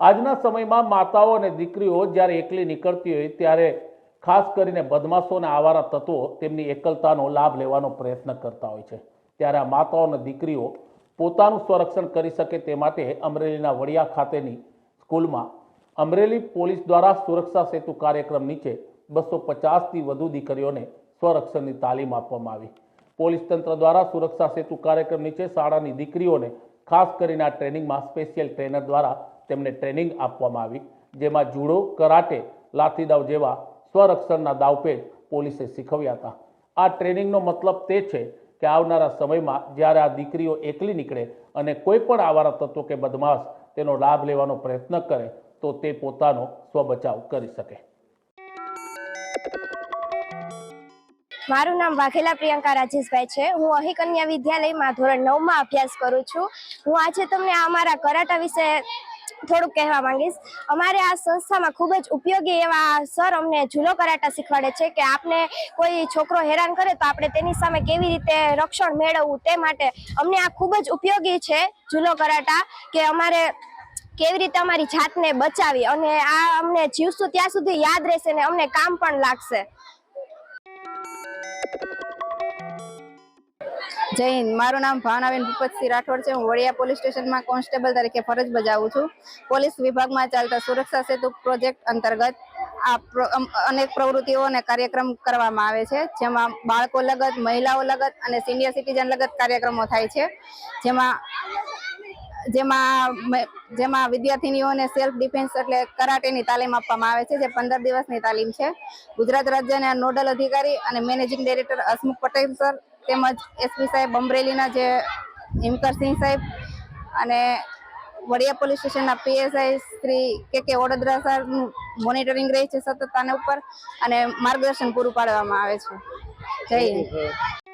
આજના સમયમાં માતાઓ અને દીકરીઓ જ્યારે એકલી નીકળતી હોય ત્યારે ખાસ કરીને બદમાશો અને આવારા તત્વો તેમની એકલતાનો લાભ લેવાનો પ્રયત્ન કરતા હોય છે. ત્યારે આ માતાઓ અને દીકરીઓ પોતાનું સ્વરક્ષણ કરી શકે તે માટે અમરેલીના વડિયા ખાતેની સ્કૂલમાં અમરેલી પોલીસ દ્વારા સુરક્ષા સેતુ કાર્યક્રમ નીચે બસો પચાસથી વધુ દીકરીઓને સ્વરક્ષણની તાલીમ આપવામાં આવી. પોલીસ તંત્ર દ્વારા સુરક્ષા સેતુ કાર્યક્રમ નીચે શાળાની દીકરીઓને ખાસ કરીને આ ટ્રેનિંગમાં સ્પેશિયલ ટ્રેનર દ્વારા તેમને ટ્રેનિંગ આપવામાં આવી, જેમાં જુડો, કરાટે, લાઠીદાવ જેવા સ્વરક્ષણના દાવપેચ પોલીસે શીખવ્યા હતા. આ ટ્રેનિંગનો મતલબ તે છે કે આવનારા સમયમાં જ્યારે આ દીકરીઓ એકલી નીકળે અને કોઈ પણ આવારા તત્વો કે બદમાશ તેનો લાભ લેવાનો પ્રયત્ન કરે, તો તે પોતાનો સ્વબચાવ કરી શકે. મારું નામ વાઘેલા પ્રિયંકા રાજેશભાઈ છે. હું અહીં કન્યા વિદ્યાલયમાં ધોરણ નવમાં અભ્યાસ કરું છું. હું આજે તમને આ અમારા કરાટા વિશે થોડુંક કહેવા માંગીશ. અમારે આ સંસ્થામાં ખૂબ જ ઉપયોગી એવા સર અમને જૂલો કરાટા શીખવાડે છે કે આપને કોઈ છોકરો હેરાન કરે તો આપણે તેની સામે કેવી રીતે રક્ષણ મેળવવું તે માટે અમને આ ખૂબ જ ઉપયોગી છે જૂલો કરાટા કે અમારે કેવી રીતે અમારી જાતને બચાવી અને આ અમને જીવશું ત્યાં સુધી યાદ રહેશે ને અમને કામ પણ લાગશે. જય હિન્દ મારું નામ ભાવનાબેન ભૂપતસિંહ રાઠોડ છે. હું વડિયા પોલીસ સ્ટેશનમાં કોન્સ્ટેબલ તરીકે ફરજ બજાવું છું. પોલીસ વિભાગમાં ચાલતા સુરક્ષા સેતુ પ્રોજેક્ટ અંતર્ગત આ અનેક પ્રવૃત્તિઓ અને કાર્યક્રમ કરવામાં આવે છે. જેમાં બાળકો લગત, મહિલાઓ લગત અને સિનિયર સિટીઝન લગત કાર્યક્રમો થાય છે. જેમાં જેમાં જેમાં વિદ્યાર્થીનીઓને સેલ્ફ ડિફેન્સ એટલે કરાટેની તાલીમ આપવામાં આવે છે, જે પંદર દિવસની તાલીમ છે. ગુજરાત રાજ્યના નોડલ અધિકારી અને managing director Hasmukh Patel sir તેમજ એસપી સાહેબ અમરેલીના જે હિમકરસિંહ સાહેબ અને વડિયા પોલીસ સ્ટેશનના PSI Shri K K Vadodara સરનું monitoring રહે છે સતત ઉપર અને માર્ગદર્શન પૂરું પાડવામાં આવે છે. જય હિન્દ.